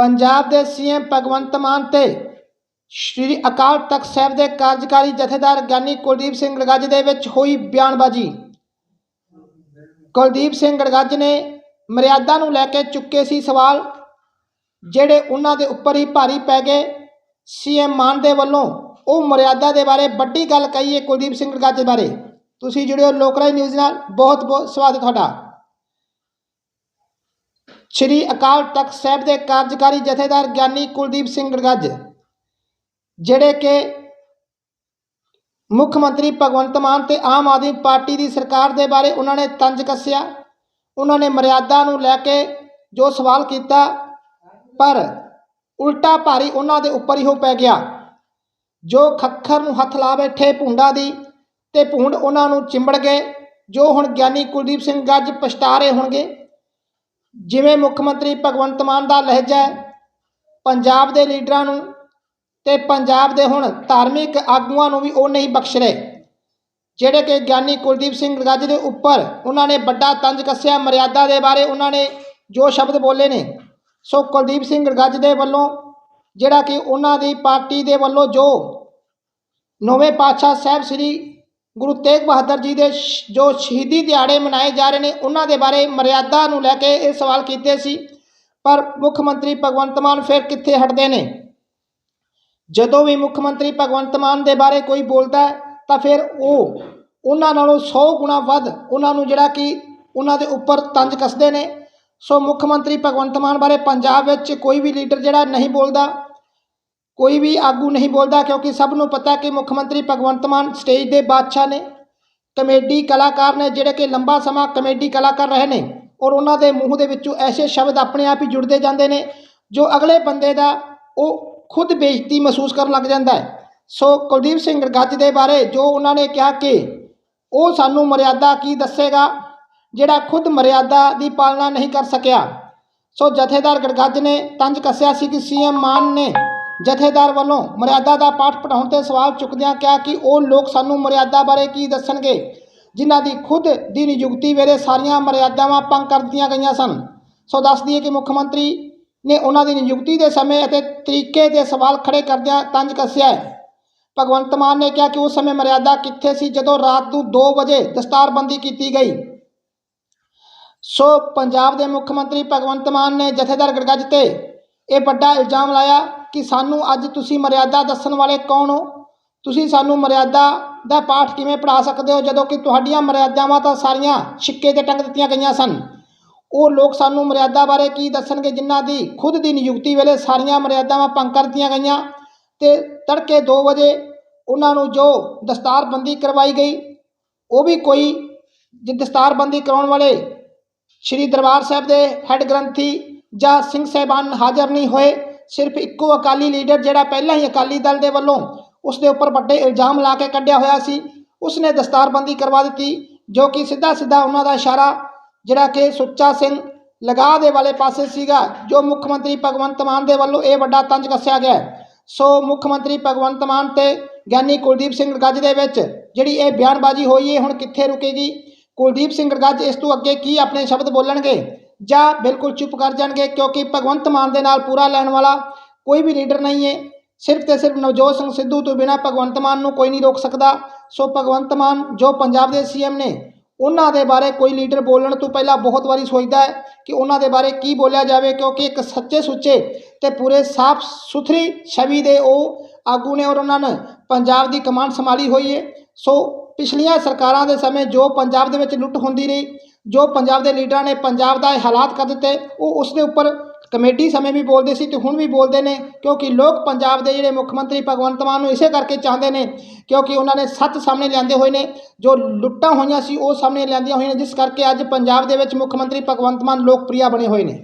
ਪੰਜਾਬ ਦੇ ਸੀਐਮ ਭਗਵੰਤ ਮਾਨ ਤੇ ਸ਼੍ਰੀ ਅਕਾਲ ਤਖਤ ਸਾਹਿਬ ਦੇ ਕਾਰਜਕਾਰੀ ਜਥੇਦਾਰ ਗਿਆਨੀ ਕੁਲਦੀਪ ਸਿੰਘ ਗੜਗੱਜ ਦੇ ਵਿੱਚ ਹੋਈ ਬਿਆਨਬਾਜ਼ੀ। ਕੁਲਦੀਪ ਸਿੰਘ ਗੜਗੱਜ ਨੇ ਮਰਿਆਦਾ ਨੂੰ ਲੈ ਕੇ ਚੁੱਕੇ ਸੀ ਸਵਾਲ, ਜਿਹੜੇ ਉਹਨਾਂ ਦੇ ਉੱਪਰ ਹੀ ਭਾਰੀ ਪੈ ਗਏ। ਸੀਐਮ ਮਾਨ ਦੇ ਵੱਲੋਂ ਉਹ ਮਰਿਆਦਾ ਦੇ ਬਾਰੇ ਵੱਡੀ ਗੱਲ ਕਹੀ ਹੈ ਕੁਲਦੀਪ ਸਿੰਘ ਗੜਗੱਜ ਬਾਰੇ। ਤੁਸੀਂ ਜੁੜਿਓ ਲੋਕਰਾਜ ਨਿਊਜ਼ ਨਾਲ ਬਹੁਤ ਬਹੁਤ ਸਵਾਗਤ ਤੁਹਾਡਾ। ਸ਼੍ਰੀ ਅਕਾਲ ਤਖਤ ਸਾਹਿਬ ਦੇ ਕਾਰਜਕਾਰੀ ਜਥੇਦਾਰ ਗਿਆਨੀ ਕੁਲਦੀਪ ਸਿੰਘ ਗੜਗੱਜ, ਜਿਹੜੇ ਕਿ ਮੁੱਖ ਮੰਤਰੀ ਭਗਵੰਤ ਮਾਨ ਤੇ ਆਮ ਆਦਮੀ ਪਾਰਟੀ ਦੀ ਸਰਕਾਰ ਦੇ ਬਾਰੇ ਉਹਨਾਂ ਨੇ ਤੰਜ ਕੱਸਿਆ, ਉਹਨਾਂ ਨੇ ਮਰਿਆਦਾ ਨੂੰ ਲੈ ਕੇ ਜੋ ਸਵਾਲ ਕੀਤਾ, ਪਰ ਉਲਟਾ ਭਾਰੀ ਉਹਨਾਂ ਦੇ ਉੱਪਰ ਹੀ ਹੋ ਪੈ ਗਿਆ। ਜੋ ਖੱਖਰ ਨੂੰ ਹੱਥ ਲਾ ਬੈਠੇ ਭੁੰਡਾ ਦੀ ਤੇ ਭੁੰਡ ਉਹਨਾਂ ਨੂੰ ਚਿੰਬੜ ਗਏ, ਜੋ ਹੁਣ ਗਿਆਨੀ ਕੁਲਦੀਪ ਸਿੰਘ ਗੱਜ ਪਛਤਾ ਰਹੇ ਹੋਣਗੇ। ਜਿਵੇਂ ਮੁੱਖ ਮੰਤਰੀ ਭਗਵੰਤ ਮਾਨ ਦਾ ਲਹਿਜਾ ਪੰਜਾਬ ਦੇ ਲੀਡਰਾਂ ਨੂੰ ਤੇ ਪੰਜਾਬ ਦੇ ਹੁਣ ਧਾਰਮਿਕ ਆਗੂਆਂ ਨੂੰ ਵੀ ਉਹ ਨਹੀਂ ਬਖਸ਼ ਰਹੇ, ਜਿਹੜੇ ਕਿ ਗਿਆਨੀ ਕੁਲਦੀਪ ਸਿੰਘ ਗੱਜ ਦੇ ਉੱਪਰ ਉਹਨਾਂ ਨੇ ਵੱਡਾ ਤੰਜ ਕੱਸਿਆ, ਮਰਿਆਦਾ ਦੇ ਬਾਰੇ ਉਹਨਾਂ ਨੇ ਜੋ ਸ਼ਬਦ ਬੋਲੇ ਨੇ, ਸੋ ਕੁਲਦੀਪ ਸਿੰਘ ਗੱਜ ਦੇ ਵੱਲੋਂ ਜਿਹੜਾ ਕਿ ਉਹਨਾਂ ਦੀ ਪਾਰਟੀ ਦੇ ਵੱਲੋਂ ਜੋ ਨੌਵੇਂ ਪਾਤਸ਼ਾਹ ਸਾਹਿਬ ਸ੍ਰੀ ਗੁਰੂ ਤੇਗ ਬਹਾਦਰ ਜੀ ਦੇ ਸ਼- ਜੋ ਸ਼ਹੀਦੀ ਦਿਹਾੜੇ ਮਨਾਏ ਜਾ ਰਹੇ ਨੇ, ਉਹਨਾਂ ਦੇ ਬਾਰੇ ਮਰਿਆਦਾ ਨੂੰ ਲੈ ਕੇ ਇਹ ਸਵਾਲ ਕੀਤੇ ਸੀ। ਪਰ ਮੁੱਖ ਮੰਤਰੀ ਭਗਵੰਤ ਮਾਨ ਫਿਰ ਕਿੱਥੇ ਹਟਦੇ ਨੇ? ਜਦੋਂ ਵੀ ਮੁੱਖ ਮੰਤਰੀ ਭਗਵੰਤ ਮਾਨ ਦੇ ਬਾਰੇ ਕੋਈ ਬੋਲਦਾ ਤਾਂ ਫਿਰ ਉਹ ਉਹਨਾਂ ਨਾਲੋਂ 100 ਗੁਣਾ ਵੱਧ ਉਹਨਾਂ ਨੂੰ ਜਿਹੜਾ ਕਿ ਉਹਨਾਂ ਦੇ ਉੱਪਰ ਤੰਜ ਕੱਸਦੇ ਨੇ। ਸੋ ਮੁੱਖ ਮੰਤਰੀ ਭਗਵੰਤ ਮਾਨ ਬਾਰੇ ਪੰਜਾਬ ਵਿੱਚ ਕੋਈ ਵੀ ਲੀਡਰ ਜਿਹੜਾ ਨਹੀਂ ਬੋਲਦਾ ਕੋਈ ਵੀ ਆਗੂ ਨਹੀਂ ਬੋਲਦਾ ਕਿਉਂਕਿ ਸਭ ਨੂੰ ਪਤਾ ਕਿ ਮੁੱਖ ਮੰਤਰੀ ਭਗਵੰਤ ਮਾਨ ਸਟੇਜ ਦੇ ਬਾਦਸ਼ਾਹ ਨੇ, ਕਮੇਡੀ ਕਲਾਕਾਰ ਨੇ ਜਿਹੜੇ ਕਿ ਲੰਬਾ ਸਮਾਂ ਕਮੇਡੀ ਕਲਾਕਾਰ ਰਹੇ ਨੇ ਔਰ ਉਹਨਾਂ ਦੇ ਮੂੰਹ ਦੇ ਵਿੱਚੋਂ ਐਸੇ ਸ਼ਬਦ ਆਪਣੇ ਆਪ ਹੀ ਜੁੜਦੇ ਜਾਂਦੇ ਨੇ ਜੋ ਅਗਲੇ ਬੰਦੇ ਦਾ ਉਹ ਖੁਦ ਬੇਇੱਜ਼ਤੀ ਮਹਿਸੂਸ ਕਰਨ ਲੱਗ ਜਾਂਦਾ ਹੈ। ਸੋ ਕੁਲਦੀਪ ਸਿੰਘ ਗੱਜ ਦੇ ਬਾਰੇ ਜੋ ਉਹਨਾਂ ਨੇ ਕਿਹਾ ਕਿ ਉਹ ਸਾਨੂੰ ਮਰਿਆਦਾ ਕੀ ਦੱਸੇਗਾ ਜਿਹੜਾ ਖੁਦ ਮਰਿਆਦਾ ਦੀ ਪਾਲਣਾ ਨਹੀਂ ਕਰ ਸਕਿਆ। ਸੋ ਜਥੇਦਾਰ ਗੜਗੱਜ ਨੇ ਤੰਜ ਕੱਸਿਆ ਸੀ ਕਿ ਸੀਐਮ ਮਾਨ ਨੇ ਜਥੇਦਾਰ ਵੱਲੋਂ ਮਰਿਆਦਾ ਦਾ ਪਾਠ ਪੜਾਉਣ ਤੇ ਸਵਾਲ ਚੁੱਕਦਿਆਂ ਕਿਹਾ ਕਿ ਉਹ ਲੋਕ ਸਾਨੂੰ ਮਰਿਆਦਾ ਬਾਰੇ ਕੀ ਦੱਸਣਗੇ, ਜਿਨ੍ਹਾਂ ਦੀ ਖੁਦ ਦੀ ਨਿਯੁਕਤੀ ਵੇਲੇ ਸਾਰੀਆਂ ਮਰਿਆਦਾਵਾਂ ਭੰਗ ਕਰ ਦਿੱਤੀਆਂ ਗਈਆਂ ਸਨ। ਸੋ ਦੱਸ ਦਈਏ ਕਿ ਮੁੱਖ ਮੰਤਰੀ ਨੇ ਉਹਨਾਂ ਦੀ ਨਿਯੁਕਤੀ ਦੇ ਸਮੇਂ ਅਤੇ ਤਰੀਕੇ ਦੇ ਸਵਾਲ ਖੜੇ ਕਰਦਿਆਂ ਤੰਜ ਕੱਸਿਆ ਭਗਵੰਤ ਮਾਨ ਨੇ ਕਿਹਾ ਕਿ ਉਸ ਸਮੇਂ ਮਰਿਆਦਾ ਕਿੱਥੇ ਸੀ ਜਦੋਂ ਰਾਤ ਨੂੰ 2 ਵਜੇ ਦਸਤਾਰਬੰਦੀ ਕੀਤੀ ਗਈ। ਸੋ ਪੰਜਾਬ ਦੇ ਮੁੱਖ ਮੰਤਰੀ ਭਗਵੰਤ ਮਾਨ ਨੇ ਜਥੇਦਾਰ ਗੜਗੱਜ ਤੇ ਇਹ ਵੱਡਾ ਇਲਜ਼ਾਮ ਲਾਇਆ ਕਿ ਸਾਨੂੰ ਅੱਜ ਤੁਸੀਂ ਮਰਿਆਦਾ ਦੱਸਣ ਵਾਲੇ ਕੌਣ ਹੋ? ਤੁਸੀਂ ਸਾਨੂੰ ਮਰਿਆਦਾ ਦਾ ਪਾਠ ਕਿਵੇਂ ਪੜ੍ਹਾ ਸਕਦੇ ਹੋ? ਜਦੋਂ ਕਿ ਤੁਹਾਡੀਆਂ ਮਰਿਆਦਾਵਾਂ ਤਾਂ ਸਾਰੀਆਂ ਛਿੱਕੇ ਤੇ ਟੰਗ ਦਿੱਤੀਆਂ ਗਈਆਂ ਸਨ। ਉਹ ਲੋਕ ਸਾਨੂੰ ਮਰਿਆਦਾ ਬਾਰੇ ਕੀ ਦੱਸਣਗੇ ਜਿਨ੍ਹਾਂ ਦੀ ਖੁਦ ਦੀ ਨਿਯੁਕਤੀ ਵੇਲੇ ਸਾਰੀਆਂ ਮਰਿਆਦਾਵਾਂ ਭੰਗ ਕਰ ਦਿੱਤੀਆਂ ਗਈਆਂ ਤੇ ਤੜਕੇ 2 ਵਜੇ ਉਹਨਾਂ ਨੂੰ ਜੋ ਦਸਤਾਰਬੰਦੀ ਕਰਵਾਈ ਗਈ, ਉਹ ਵੀ ਕੋਈ ਦਸਤਾਰਬੰਦੀ ਕਰਾਉਣ ਵਾਲੇ ਸ਼੍ਰੀ ਦਰਬਾਰ ਸਾਹਿਬ ਦੇ ਹੈੱਡ ਗ੍ਰੰਥੀ ਜਾਂ ਸਿੰਘ ਸਾਹਿਬਾਨ ਹਾਜ਼ਰ ਨਹੀਂ ਹੋਏ। ਸਿਰਫ ਇੱਕੋ ਅਕਾਲੀ ਲੀਡਰ ਜਿਹੜਾ ਪਹਿਲਾਂ ਹੀ ਅਕਾਲੀ ਦਲ ਦੇ ਵੱਲੋਂ ਉਸ ਦੇ ਉੱਪਰ ਵੱਡੇ ਇਲਜ਼ਾਮ ਲਾ ਕੇ ਕੱਢਿਆ ਹੋਇਆ ਸੀ, ਉਸਨੇ ਦਸਤਾਰਬੰਦੀ ਕਰਵਾ ਦਿੱਤੀ, ਜੋ ਕਿ ਸਿੱਧਾ ਸਿੱਧਾ ਉਹਨਾਂ ਦਾ ਇਸ਼ਾਰਾ ਜਿਹੜਾ ਕਿ ਸੁੱਚਾ ਸਿੰਘ ਲਗਾ ਦੇ ਵਾਲੇ ਪਾਸੇ ਸੀਗਾ, ਜੋ ਮੁੱਖ ਮੰਤਰੀ ਭਗਵੰਤ ਮਾਨ ਦੇ ਵੱਲੋਂ ਇਹ ਵੱਡਾ ਤੰਜ ਕੱਸਿਆ ਗਿਆ। ਸੋ ਮੁੱਖ ਮੰਤਰੀ ਭਗਵੰਤ ਮਾਨ ਤੇ ਗਿਆਨੀ ਕੁਲਦੀਪ ਸਿੰਘ ਗੱਜ ਦੇ ਵਿੱਚ ਜਿਹੜੀ ਇਹ ਬਿਆਨਬਾਜ਼ੀ ਹੋਈ ਹੈ ਹੁਣ ਕਿੱਥੇ ਰੁਕੇਗੀ? ਕੁਲਦੀਪ ਸਿੰਘ ਗੱਜ ਇਸ ਤੋਂ ਅੱਗੇ ਕੀ ਆਪਣੇ ਸ਼ਬਦ ਬੋਲਣਗੇ? ਜਾਂ ਬਿਲਕੁਲ ਚੁੱਪ ਕਰ ਜਾਣਗੇ ਕਿਉਂਕਿ ਭਗਵੰਤ ਮਾਨ ਦੇ ਨਾਲ ਪੂਰਾ ਲੈਣ ਵਾਲਾ ਕੋਈ ਵੀ ਲੀਡਰ ਨਹੀਂ ਹੈ। ਸਿਰਫ ਤੇ ਸਿਰਫ ਨਵਜੋਤ ਸਿੰਘ ਸਿੱਧੂ ਤੋਂ ਬਿਨਾ ਭਗਵੰਤ ਮਾਨ ਨੂੰ ਕੋਈ ਨਹੀਂ ਰੋਕ ਸਕਦਾ। ਸੋ ਭਗਵੰਤ ਮਾਨ ਜੋ ਪੰਜਾਬ ਦੇ ਸੀਐਮ ਨੇ, ਉਹਨਾਂ ਦੇ ਬਾਰੇ ਕੋਈ ਲੀਡਰ ਬੋਲਣ ਤੋਂ ਪਹਿਲਾਂ ਬਹੁਤ ਵਾਰੀ ਸੋਚਦਾ ਹੈ ਕਿ ਉਹਨਾਂ ਦੇ ਬਾਰੇ ਕੀ ਬੋਲਿਆ ਜਾਵੇ ਕਿਉਂਕਿ ਇੱਕ ਸੱਚੇ ਸੁੱਚੇ ਤੇ ਪੂਰੇ ਸਾਫ਼ ਸੁਥਰੀ ਛਵੀ ਦੇ ਉਹ ਆਗੂ ਨੇ ਔਰ ਉਹਨਾਂ ਨੇ ਪੰਜਾਬ ਦੀ ਕਮਾਂਡ ਸੰਭਾਲੀ ਹੋਈ ਹੈ। ਸੋ ਪਿਛਲੀਆਂ ਸਰਕਾਰਾਂ ਦੇ ਸਮੇਂ ਜੋ ਪੰਜਾਬ ਦੇ ਵਿੱਚ ਲੁੱਟ ਹੁੰਦੀ ਰਹੀ ਜੋ ਪੰਜਾਬ ਦੇ ਲੀਡਰਾਂ ਨੇ ਪੰਜਾਬ ਦਾ ਇਹ ਹਾਲਾਤ ਕਰ ਦਿੱਤੇ, ਉਹ ਉਸ ਦੇ ਉੱਪਰ ਕਮੇਟੀ ਸਮੇਂ ਵੀ ਬੋਲਦੇ ਸੀ ਤੇ ਹੁਣ ਵੀ ਬੋਲਦੇ ਨੇ, ਕਿਉਂਕਿ ਲੋਕ ਪੰਜਾਬ ਦੇ ਜਿਹੜੇ ਮੁੱਖ ਮੰਤਰੀ ਭਗਵੰਤ ਮਾਨ ਨੂੰ ਇਸੇ ਕਰਕੇ ਚਾਹੁੰਦੇ ਨੇ, ਕਿਉਂਕਿ ਉਹਨਾਂ ਨੇ ਸੱਚ ਸਾਹਮਣੇ ਲਿਆਂਦੇ ਹੋਏ ਨੇ, ਜੋ ਲੁੱਟਾਂ ਹੋਈਆਂ ਸੀ ਉਹ ਸਾਹਮਣੇ ਲਿਆਂਦੀਆਂ ਹੋਈਆਂ ਨੇ, ਜਿਸ ਕਰਕੇ ਅੱਜ ਪੰਜਾਬ ਦੇ ਵਿੱਚ ਮੁੱਖ ਮੰਤਰੀ ਭਗਵੰਤ ਮਾਨ ਲੋਕਪ੍ਰਿਆ ਬਣੇ ਹੋਏ ਨੇ।